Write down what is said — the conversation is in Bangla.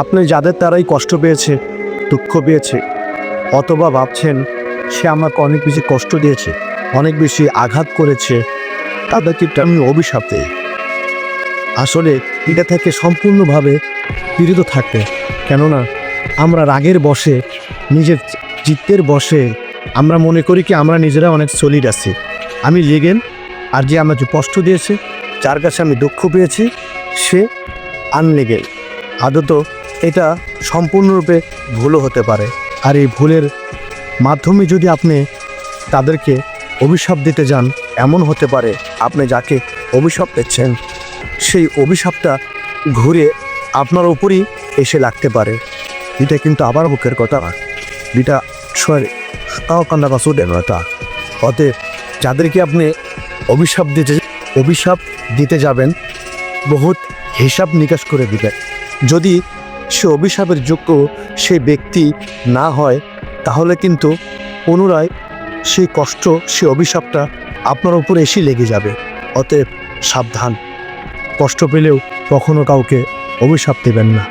আপনি যাদের তারাই কষ্ট পেয়েছে, দুঃখ পেয়েছে, অথবা ভাবছেন সে আমাকে অনেক বেশি কষ্ট দিয়েছে, অনেক বেশি আঘাত করেছে, তাদেরকে আমি অভিশাপ দিই। আসলে এটা থেকে সম্পূর্ণভাবে পীড়িত থাকতে, কেননা আমরা রাগের বসে নিজের চিত্তের বসে আমরা মনে করি কি আমরা নিজেরা অনেক সলিড আছি। আমি লেগেন, আর যে আমাকে কষ্ট দিয়েছে, যার কাছে আমি দুঃখ পেয়েছি, সে আনলেগেল আদত এটা সম্পূর্ণরূপে ভুলও হতে পারে। আর এই ভুলের মাধ্যমে যদি আপনি তাদেরকে অভিশাপ দিতে যান, এমন হতে পারে, আপনি যাকে অভিশাপ দিচ্ছেন, সেই অভিশাপটা ঘুরে আপনার উপরই এসে লাগতে পারে। এটা কিন্তু আবার মুখের কথা। এটা সরি তাও কান্না বা সুদের কথা। অতএব যাদেরকে আপনি অভিশাপ দিতে অভিশাপ দিতে যাবেন, বহুত হিসাব নিকাশ করে দিবেন। যদি সে অভিশাপের যোগ্য সে ব্যক্তি না হয়, তাহলে কিন্তু পুনরায় সেই কষ্ট সে অভিশাপটা আপনার উপর এসে লেগে যাবে। অতএব সাবধান। কষ্ট পেলেও কখনো কাউকে অভিশাপ দেবেন না।